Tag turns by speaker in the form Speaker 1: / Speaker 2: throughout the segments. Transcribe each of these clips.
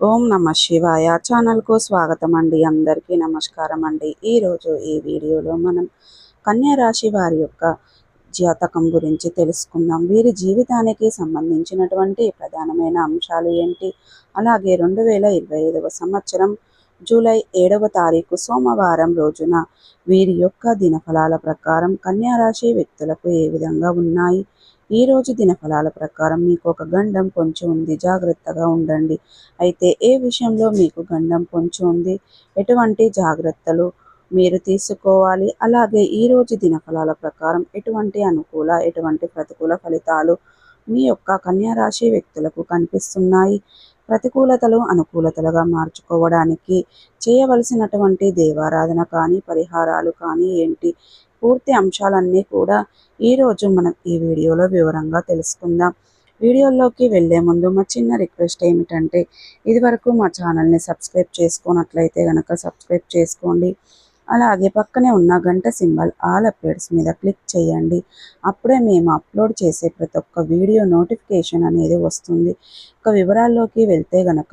Speaker 1: ఓం నమ శివాయ ఛానల్కు స్వాగతం అండి అందరికీ నమస్కారం అండి ఈరోజు ఈ వీడియోలో మనం కన్యా రాశి వారి యొక్క జాతకం గురించి తెలుసుకుందాం. వీరి జీవితానికి సంబంధించినటువంటి ప్రధానమైన అంశాలు ఏంటి? అలాగే రెండు వేల ఇరవై ఐదవ సంవత్సరం జూలై ఏడవ తారీఖు సోమవారం రోజున వీరి యొక్క దినఫలాల ప్రకారం కన్యా రాశి వ్యక్తులకు ఏ విధంగా ఉన్నాయి? ఈ రోజు దినఫలాల ప్రకారం మీకు ఒక గండం పొంచి ఉంది. జాగ్రత్తగా ఉండండి. అయితే ఏ విషయంలో మీకు గండం పొంచి ఉంది? ఎటువంటి జాగ్రత్తలు మీరు తీసుకోవాలి? అలాగే ఈ రోజు దినఫలాల ప్రకారం ఎటువంటి అనుకూల ఎటువంటి ప్రతికూల ఫలితాలు మీ యొక్క కన్యారాశి వ్యక్తులకు కనిపిస్తున్నాయి? ప్రతికూలతలు అనుకూలతలుగా మార్చుకోవడానికి చేయవలసినటువంటి దేవారాధన కానీ పరిహారాలు కానీ ఏంటి? పూర్తి అంశాలన్నీ కూడా ఈరోజు మనం ఈ వీడియోలో వివరంగా తెలుసుకుందాం. వీడియోలోకి వెళ్ళే ముందు మా చిన్న రిక్వెస్ట్ ఏమిటంటే ఇదివరకు మా ఛానల్ని సబ్స్క్రైబ్ చేసుకున్నట్లయితే కనుక సబ్స్క్రైబ్ చేసుకోండి. అలాగే పక్కనే ఉన్న గంట సింబల్ ఆల్ అప్డేట్స్ మీద క్లిక్ చేయండి. అప్పుడే మేము అప్లోడ్ చేసే ప్రతి ఒక్క వీడియో నోటిఫికేషన్ అనేది వస్తుంది. ఇక వివరాల్లోకి వెళ్తే గనక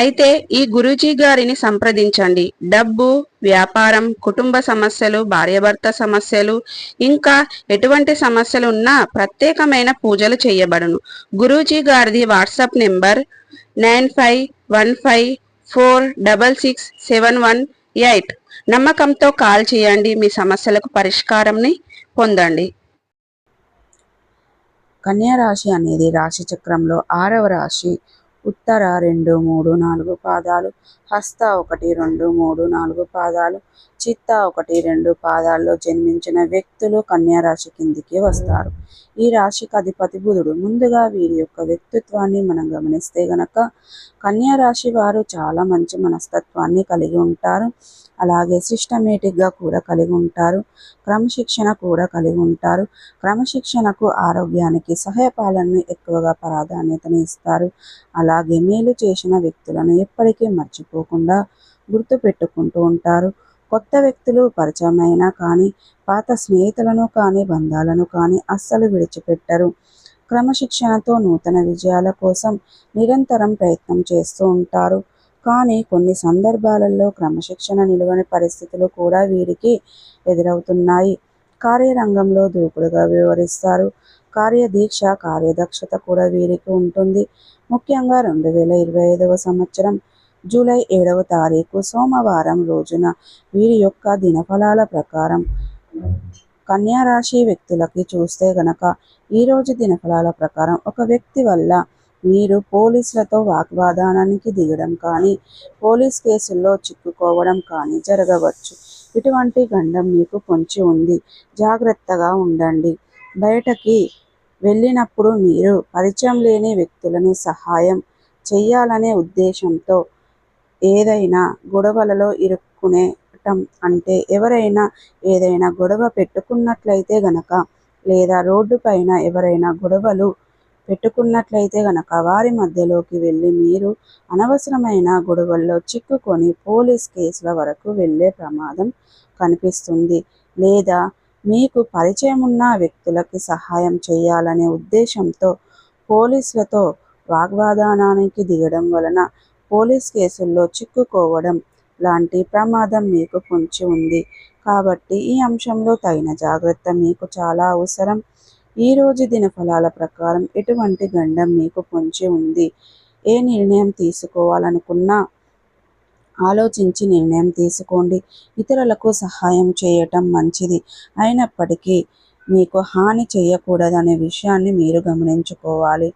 Speaker 2: అయితే ఈ గురూజీ గారిని సంప్రదించండి. డబ్బు వ్యాపారం కుటుంబ సమస్యలు భార్యాభర్త సమస్యలు ఇంకా ఎటువంటి సమస్యలు ఉన్నా ప్రత్యేకమైన పూజలు చేయబడును. గురూజీ గారిది WhatsApp number nine five one five four double six seven one eight. నమ్మకంతో కాల్ చేయండి మీ సమస్యలకు పరిష్కారంని పొందండి.
Speaker 1: కన్యా రాశి అనేది రాశి చక్రంలో ఆరవ రాశి ఉత్తర రెండు మూడు నాలుగు పాదాలు హస్త ఒకటి రెండు మూడు నాలుగు పాదాలు చిత్త ఒకటి రెండు పాదాల్లో జన్మించిన వ్యక్తులు కన్యా రాశి కిందికి వస్తారు. ఈ రాశికి అధిపతి బుధుడు. ముందుగా వీరి యొక్క వ్యక్తిత్వాన్ని మనం గమనిస్తే గనక కన్యా రాశి వారు చాలా మంచి మనస్తత్వాన్ని కలిగి ఉంటారు. అలాగే సిస్టమేటిక్గా కూడా కలిగి ఉంటారు. క్రమశిక్షణ కూడా కలిగి ఉంటారు. క్రమశిక్షణకు ఆరోగ్యానికి సహాయపాలనను ఎక్కువగా ప్రాధాన్యతను ఇస్తారు. అలాగే మేలు చేసిన వ్యక్తులను ఎప్పటికీ మర్చిపోకుండా గుర్తు పెట్టుకుంటూ ఉంటారు. కొత్త వ్యక్తులు పరిచయమైనా కానీ పాత స్నేహితులను కానీ బంధాలను కానీ అస్సలు విడిచిపెట్టరు. క్రమశిక్షణతో నూతన విజయాల కోసం నిరంతరం ప్రయత్నం చేస్తూ ఉంటారు. కానీ కొన్ని సందర్భాలలో క్రమశిక్షణ నిలువని పరిస్థితులు కూడా వీరికి ఎదురవుతున్నాయి. కార్యరంగంలో దూకుడుగా వివరిస్తారు కార్యదీక్ష కార్యదక్షత కూడా వీరికి ఉంటుంది. ముఖ్యంగా రెండు వేల ఇరవై ఐదవ సంవత్సరం జూలై ఏడవ తారీఖు సోమవారం రోజున వీరి యొక్క దినఫలాల ప్రకారం కన్యా రాశి వ్యక్తులకి చూస్తే గనక ఈరోజు దినఫలాల ప్రకారం ఒక వ్యక్తి వల్ల మీరు పోలీసులతో వాగ్వాదానానికి దిగడం కానీ పోలీస్ కేసుల్లో చిక్కుకోవడం కానీ జరగవచ్చు. ఇటువంటి గండం మీకు పొంచి ఉంది. జాగ్రత్తగా ఉండండి. బయటకి వెళ్ళినప్పుడు మీరు పరిచయం లేని వ్యక్తులను సహాయం చేయాలనే ఉద్దేశంతో ఏదైనా గొడవలలో ఇరుక్కునేటం అంటే ఎవరైనా ఏదైనా గొడవ పెట్టుకున్నట్లయితే గనక లేదా రోడ్డు పైన ఎవరైనా గొడవలు పెట్టుకున్నట్లయితే గనక వారి మధ్యలోకి వెళ్ళి మీరు అనవసరమైన గొడవల్లో చిక్కుకొని పోలీస్ కేసుల వరకు వెళ్ళే ప్రమాదం కనిపిస్తుంది. లేదా మీకు పరిచయం ఉన్న వ్యక్తులకి సహాయం చేయాలనే ఉద్దేశంతో పోలీసులతో వాగ్వాదానానికి దిగడం వలన పోలీస్ కేసుల్లో చిక్కుకోవడం లాంటి ప్రమాదం మీకు పొంచి ఉంది. కాబట్టి ఈ అంశంలో తగిన జాగ్రత్త మీకు చాలా అవసరం. ఈరోజు దినఫలాల ప్రకారం ఎటువంటి గండం మీకు పొంచి ఉంది? ఏ నిర్ణయం తీసుకోవాలనుకున్నా ఆలోచించి నిర్ణయం తీసుకోండి. ఇతరులకు సహాయం చేయటం మంచిది. అయినప్పటికీ మీకు హాని చేయకూడదనే విషయాన్ని మీరు గమనించుకోవాలి.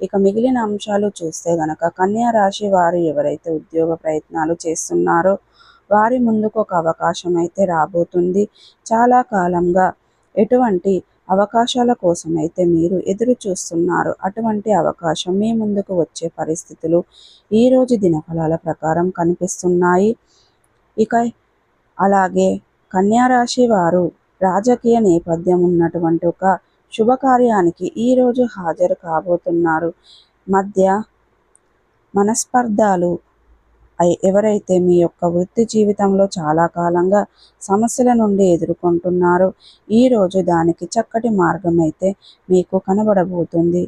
Speaker 1: ఇక మిగిలిన అంశాలు చూస్తే గనక కన్యా రాశి వారు ఎవరైతే ఉద్యోగ ప్రయత్నాలు చేస్తున్నారో వారి ముందుకు ఒక అవకాశం అయితే రాబోతుంది. చాలా కాలంగా ఎటువంటి అవకాశాల కోసం అయితే మీరు ఎదురు చూస్తున్నారు. అటువంటి అవకాశం మీ ముందుకు వచ్చే పరిస్థితులు ఈరోజు దినఫలాల ప్రకారం కనిపిస్తున్నాయి. ఇక అలాగే కన్యారాశి వారు రాజకీయ నేపథ్యం ఉన్నటువంటి ఒక శుభకార్యానికి ఈరోజు హాజరు కాబోతున్నారు. మధ్య మనస్పర్ధాలు ఎవరైతే మీ యొక్క వృత్తి జీవితంలో చాలా కాలంగా సమస్యల నుండి ఎదుర్కొంటున్నారో ఈరోజు దానికి చక్కటి మార్గం అయితే మీకు కనబడబోతుంది.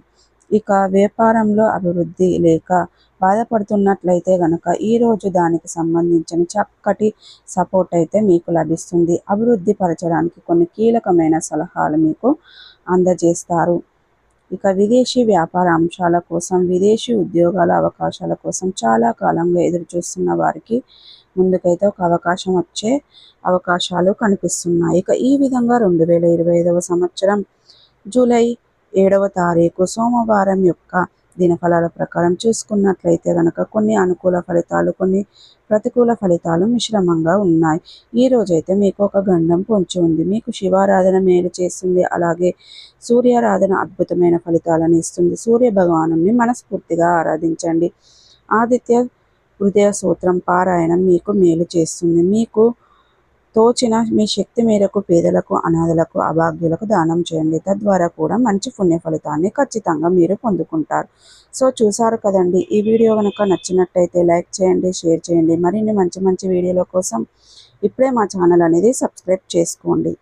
Speaker 1: ఇక వ్యాపారంలో అభివృద్ధి లేక బాధపడుతున్నట్లయితే గనక ఈరోజు దానికి సంబంధించిన చక్కటి సపోర్ట్ అయితే మీకు లభిస్తుంది. అభివృద్ధి పరచడానికి కొన్ని కీలకమైన సలహాలు మీకు అందజేస్తారు. ఇక విదేశీ వ్యాపార అంశాల కోసం విదేశీ ఉద్యోగాల అవకాశాల కోసం చాలా కాలంగా ఎదురుచూస్తున్న వారికి ముందుకైతే ఒక అవకాశం వచ్చే అవకాశాలు కనిపిస్తున్నాయి. ఇక ఈ విధంగా రెండు వేల ఇరవై ఐదవ సంవత్సరం జూలై ఏడవ తారీఖు సోమవారం యొక్క దినఫలాల ప్రకారం చూసుకున్నట్లయితే గనక కొన్ని అనుకూల ఫలితాలు కొన్ని ప్రతికూల ఫలితాలు మిశ్రమంగా ఉన్నాయి. ఈ రోజైతే మీకు ఒక గండం పొంచి ఉంది. మీకు శివారాధన మేలు చేస్తుంది. అలాగే సూర్యారాధన అద్భుతమైన ఫలితాలను ఇస్తుంది. సూర్య భగవాను మనస్ఫూర్తిగా ఆరాధించండి. ఆదిత్య హృదయ సూత్రం పారాయణం మీకు మేలు చేస్తుంది. మీకు తోచిన మీ శక్తి మేరకు పేదలకు అనాథలకు అభాగ్యులకు దానం చేయండి. తద్వారా కూడా మంచి పుణ్య ఫలితాన్ని ఖచ్చితంగా మీరు పొందుకుంటారు. సో చూసారు కదండి ఈ వీడియో కనుక నచ్చినట్టయితే లైక్ చేయండి షేర్ చేయండి. మరిన్ని మంచి మంచి వీడియోల కోసం ఇప్పుడే మా ఛానల్ అనేది సబ్స్క్రైబ్ చేసుకోండి.